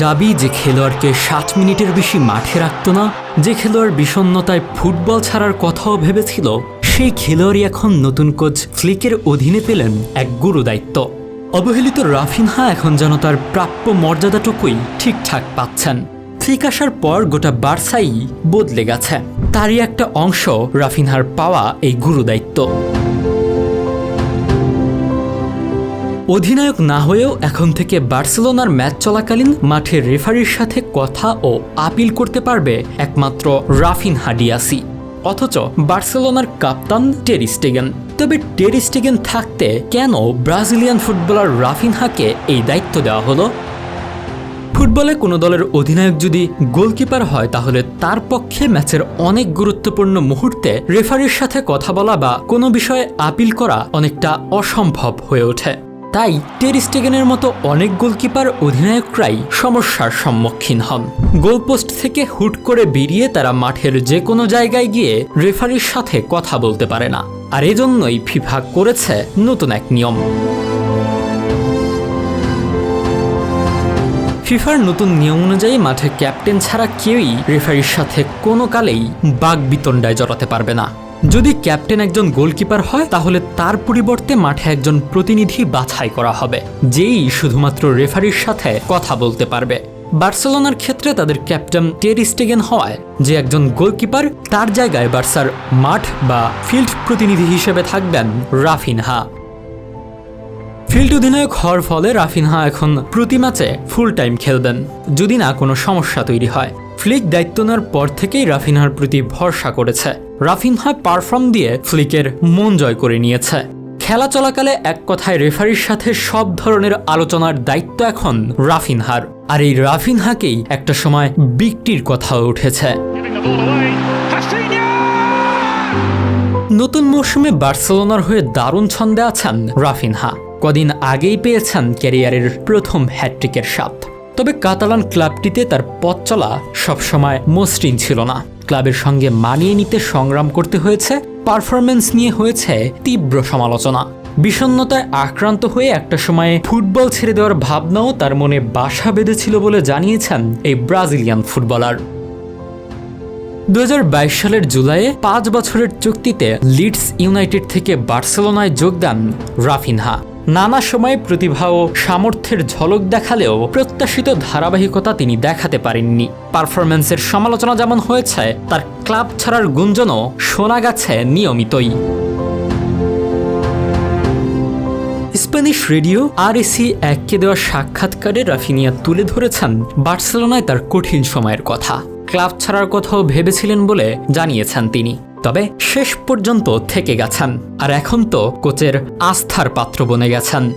জাবি যে খেলোয়াড়কে ষাট মিনিটের বেশি মাঠে রাখত না, যে খেলোয়াড় বিষণ্ণতায় ফুটবল ছাড়ার কথাও ভেবেছিল, সেই খেলোয়াড়ই এখন নতুন কোচ ফ্লিকের অধীনে পেলেন এক গুরু দায়িত্ব। অবহেলিত রাফিনহা এখন যেন তার প্রাপ্য মর্যাদাটুকুই ঠিকঠাক পাচ্ছেন। ফ্লিক আসার পর গোটা বার্সাই বদলে গেছে। তারই একটা অংশ রাফিনহার পাওয়া এই গুরু দায়িত্ব। অধিনায়ক না হয়েও এখন থেকে বার্সেলোনার ম্যাচ চলাকালীন মাঠে রেফারির সাথে কথা ও আপিল করতে পারবে একমাত্র রাফিন হাডিয়াসি। অথচ বার্সেলোনার কাপ্তান টেরিস্টেগেন তবে টেরিস্টেগেন থাকতে কেন ব্রাজিলিয়ান ফুটবলার রাফিনহাকে এই দায়িত্ব দেওয়া হলো? ফুটবলে কোনো দলের অধিনায়ক যদি গোলকিপার হয়, তাহলে তার পক্ষে ম্যাচের অনেক গুরুত্বপূর্ণ মুহূর্তে রেফারির সাথে কথা বলা বা কোনো বিষয়ে আপিল করা অনেকটা অসম্ভব হয়ে ওঠে। তাই টেরিস্টেগেনের মতো অনেক গোলকিপার অধিনায়করাই সমস্যার সম্মুখীন হন। গোলপোস্ট থেকে হুট করে বেরিয়ে তারা মাঠের যে কোনো জায়গায় গিয়ে রেফারির সাথে কথা বলতে পারে না। আর এজন্যই ফিফা করেছে নতুন এক নিয়ম। ফিফার নতুন নিয়ম অনুযায়ী মাঠে ক্যাপ্টেন ছাড়া কেউই রেফারির সাথে কোনো কালেই বাঘ বিতণ্ডায় জড়াতে পারবে না। যদি ক্যাপ্টেন একজন গোলকিপার হয়, তাহলে তার পরিবর্তে মাঠে একজন প্রতিনিধি বাছাই করা হবে, যেই শুধুমাত্র রেফারির সাথে কথা বলতে পারবে। বার্সেলোনার ক্ষেত্রে তাদের ক্যাপ্টেন টেরি স্টেগেন হওয়ায়, যে একজন গোলকিপার, তার জায়গায় বার্সার মাঠ বা ফিল্ড প্রতিনিধি হিসেবে থাকবেন রাফিনহা। ফিল্ড অধিনায়ক হওয়ার ফলে রাফিনহা এখন প্রতি ম্যাচে ফুল টাইম খেলবেন, যদি না কোনো সমস্যা তৈরি হয়। ফ্লিক দায়িত্ব নেওয়ার পর থেকেই রাফিনহার প্রতি ভরসা করেছে। রাফিনহা পারফর্ম দিয়ে ফ্লিকের মন জয় করে নিয়েছে। খেলা চলাকালে এক কথায় রেফারির সাথে সব ধরনের আলোচনার দায়িত্ব এখন রাফিনহার। আর এই রাফিনহাকেই একটা সময় বিকটির কথা উঠেছে! নতুন মৌসুমে বার্সেলোনার হয়ে দারুণ ছন্দে আছেন রাফিনহা। কদিন আগেই পেয়েছেন ক্যারিয়ারের প্রথম হ্যাট্রিকের স্বাদ। তবে কাতালান ক্লাবটিতে তার পথ চলা সবসময় মসৃণ ছিল না। ক্লাবের সঙ্গে মানিয়ে নিতে সংগ্রাম করতে হয়েছে পারফরমেন্স নিয়ে হয়েছে তীব্র সমালোচনা। বিষণ্ণতায় আক্রান্ত হয়ে একটা সময়ে ফুটবল ছেড়ে দেওয়ার ভাবনাও তার মনে বাসা বেঁধেছিল বলে জানিয়েছেন এই ব্রাজিলিয়ান ফুটবলার। দুহাজার বাইশ সালের জুলাইয়ে পাঁচ বছরের চুক্তিতে লিডস ইউনাইটেড থেকে বার্সেলোনায় যোগ দেন রাফিনহা। নানা সময়ে প্রতিভা ও সামর্থ্যের ঝলক দেখালেও প্রত্যাশিত ধারাবাহিকতা তিনি দেখাতে পারেননি। পারফরম্যান্সের সমালোচনা যেমন হয়েছে, তার ক্লাব ছাড়ার গুঞ্জনও শোনা গেছে নিয়মিতই। স্প্যানিশ রেডিও আর এসি এককে দেওয়া সাক্ষাৎকারে রাফিনিয়া তুলে ধরেছেন বার্সেলোনায় তার কঠিন সময়ের কথা। ক্লাব ছাড়ার কথাও ভেবেছিলেন বলে জানিয়েছেন তিনি। তবে শেষ পর্যন্ত থেকে গেছেন। আর এখন তো কোচের আস্থার পাত্র বনে গেছেন।